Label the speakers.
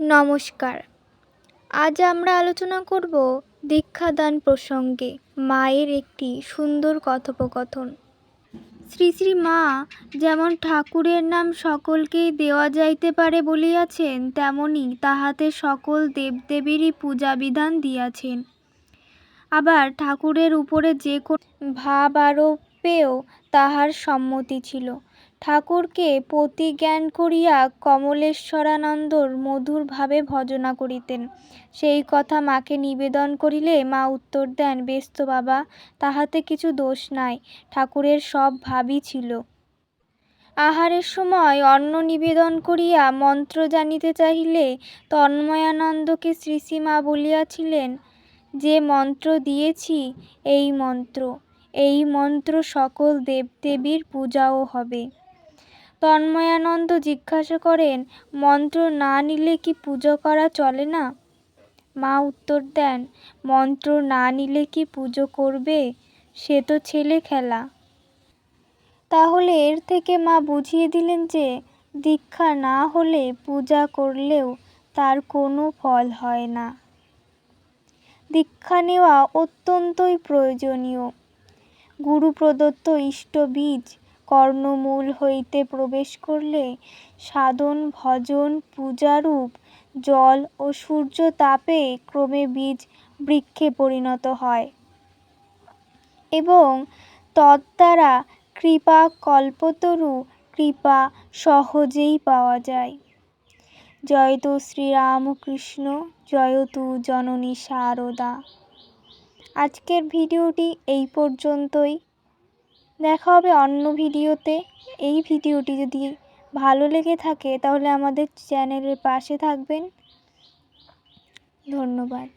Speaker 1: নমস্কার। আজ আমরা আলোচনা করব দীক্ষাদান প্রসঙ্গে মায়ের একটি সুন্দর কথোপকথন। শ্রী শ্রী মা যেমন ঠাকুরের নাম সকলকেই দেওয়া যাইতে পারে বলিয়াছেন, তেমনি তাহাতে সকল দেবদেবীরই পূজা বিধান দিয়াছেন। আবার ঠাকুরের উপরে যে ভাব আরোপেও তাহার সম্মতি ছিল। ঠাকুরকে পতি জ্ঞান করিয়া কমলেশ্বরানন্দর মধুরভাবে ভজনা করিতেন। সেই কথা মাকে নিবেদন করিলে মা উত্তর দেন, বেশ তো বাবা, তাহাতে কিছু দোষ নাই, ঠাকুরের সব ভাবই ছিল। আহারের সময় অন্ন নিবেদন করিয়া মন্ত্র জানিতে চাহিলে তন্ময়ানন্দকে শ্রী শ্রী মা বলিয়াছিলেন, যে মন্ত্র দিয়েছি, এই মন্ত্র এই মন্ত্র সকল দেবদেবীর পূজাও হবে। তন্ময়ানন্দ জিজ্ঞাসা করেন, মন্ত্র না নিলে কি পুজো করা চলে না? মা উত্তর দেন, মন্ত্র না নিলে কি পুজো করবে? সে তো ছেলে খেলা। তাহলে এর থেকে মা বুঝিয়ে দিলেন যে, দীক্ষা না হলে পূজা করলেও তার কোনো ফল হয় না। দীক্ষা নেওয়া অত্যন্তই প্রয়োজনীয়। গুরু প্রদত্ত ইষ্ট বীজ কর্ণমূল হইতে প্রবেশ করলে সাধন, ভজন, পূজারূপ, জল ও সূর্য তাপে ক্রমে বীজ বৃক্ষে পরিণত হয়। এবং তদ্বারা কৃপা কল্পতরু কৃপা সহজেই পাওয়া যায়। জয়তু শ্রীরামকৃষ্ণ জয়তু জননী শারদা। আজকের ভিডিওটি এই পর্যন্তই। দেখা হবে অন্য ভিডিওতে। এই ভিডিওটি যদি ভালো লেগে থাকে তাহলে আমাদের চ্যানেলের পাশে থাকবেন। ধন্যবাদ।